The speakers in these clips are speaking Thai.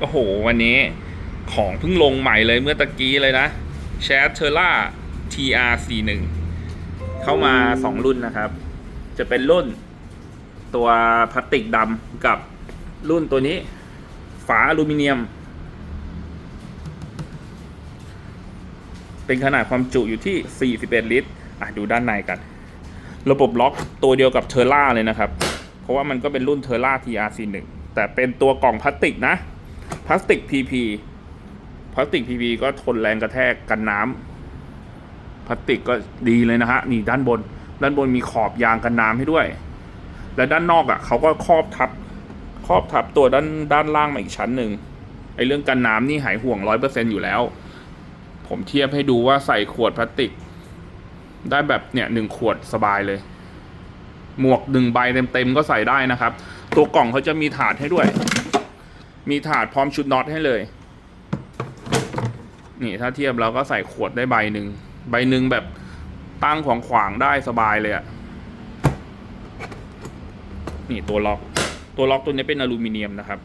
โอ้โห วันนี้ของเพิ่งลงใหม่เลยเมื่อตะกี้เลยนะ c h a t e r a TR41 เข้ามา 2 รุ่นนะครับ จะเป็นรุ่นตัวพลาสติกดำกับรุ่นตัวนี้ ฝาอลูมิเนียม เป็นขนาดความจุอยู่ที่ 41 ลิตร อะ ดูด้านในกัน ระบบล็อกตัวเดียวกับเทอร่าเลยนะครับ เพราะว่ามันก็เป็นรุ่นเทอร่า TRC1 แต่เป็นตัวกล่องพลาสติกนะพ ลาสติก PP พลาสติก PP ก็ทนแรงกระแทกกันน้ำพลาสติกก็ดีเลยนะฮะนี่ด้านบน ด้านบนมีขอบยางกันน้ำให้ด้วย และด้านนอกอะ่ะเขาก็ครอบทับครอบทับตัวด้านด้านล่างมาอีกชั้นหนึ่งไอ้เรื่องกันน้ำนี่หายห่วงร้อยเปอร์เซ็นอยู่แล้ว ผมเทียบให้ดูว่าใส่ขวดพลาสติก ได้แบบเนี่ยหนึ่งขวดสบายเลย หมวกหนึ่งใบเต็มๆก็ใส่ได้นะครับ ตัวกล่องเขาจะมีถาดให้ด้วย มีถาดพร้อมชุดน็อตให้เลย นี่ถ้าเทียบเราก็ใส่ขวดได้ใบหนึ่ง ใบหนึ่งแบบตั้งของขวางได้สบายเลยอะนี่ตัวล็อก ตัวล็อกตัวนี้เป็นอลูมิเนียมนะครับ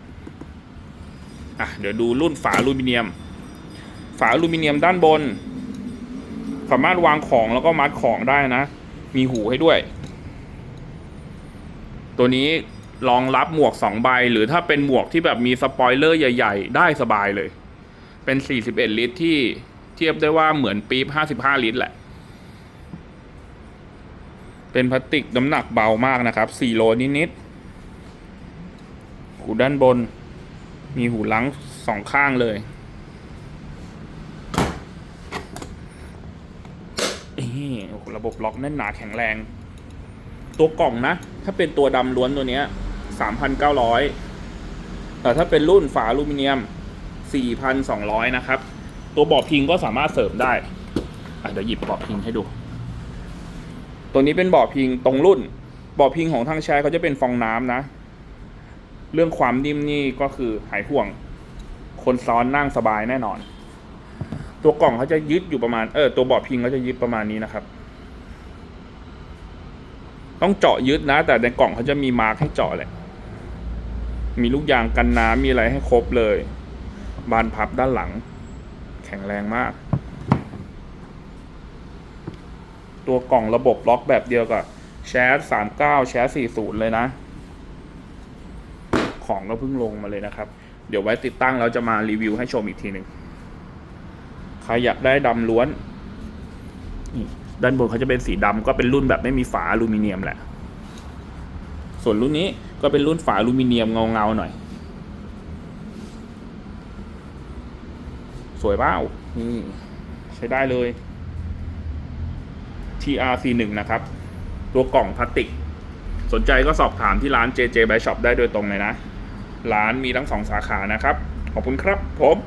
อะเดี๋ยวดูรุ่นฝาอลูมิเนียม ฝาอลูมิเนียมด้านบน สามารถวางของแล้วก็มัดของได้นะ มีหูให้ด้วย ตัวนี้ รองรับหมวกสองใบ หรือถ้าเป็นหมวกที่แบบมีสปอยเลอร์ใหญ่ ๆ ได้สบายเลย เป็น 41 ลิตรที่เทียบได้ว่าเหมือนปี๊บ55 ลิตรแหละ เป็นพลาสติกน้ำหนักเบามากนะครับ 4 โลนิดๆหูด้านบน มีหูลังสองข้างเลยระบบล็อกแน่นหนาแข็งแรง ตัวกล่องนะ ถ้าเป็นตัวดำล้วนตัวเนี้ย สามพันเก้าร้อยแต่ถ้าเป็นรุ่นฝาอลูมิเนียมสี่พันสองร้อยนะครับ ตัวบาะพิงก็สามารถเสริมได้อเดี๋ยวหยิบบาะพิงให้ดู ตัวนี้เป็นบาะพิงตรงรุ่นบาะพิงของทางแชร์เขาจะเป็นฟองน้ำนะ เรื่องความนิ่มนี่ก็คือหายห่วง คนซ้อนนั่งสบายแน่นอน ตัวกล่องเขาจะยึดอยู่ประมาณเออตัวบาะพิงเขาจะยึดประมาณนี้นะครับ ต้องเจาะยึดนะ แต่ในกล่องเขาจะมีมาร์กให้เจาะแหละ มีลูกยางกันน้ำมีอะไรให้ครบเลย บานพับด้านหลัง แข็งแรงมาก ตัวกล่องระบบล็อกแบบเดียวกับแชสสามเก้าแชสสี่ศูนย์เลยนะ ของก็เพิ่งลงมาเลยนะครับ เดี๋ยวไว้ติดตั้งแล้วจะมารีวิวให้ชมอีกทีหนึ่งใครอยากได้ดำล้วนนี่ ด้านบนเขาจะเป็นสีดำก็เป็นรุ่นแบบไม่มีฝาอลูมิเนียมแหละ ส่วนรุ่นนี้ก็เป็นรุ่นฝาอลูมิเนียมเงาเงาๆหน่อย สวยเปล่านี่ใช้ได้เลย TRC1 นะครับ ตัวกล่องพลาสติก สนใจก็สอบถามที่ร้าน JJ By Shop ได้โดยตรงเลยนะ ร้านมีทั้งสองสาขานะครับ ขอบคุณครับผม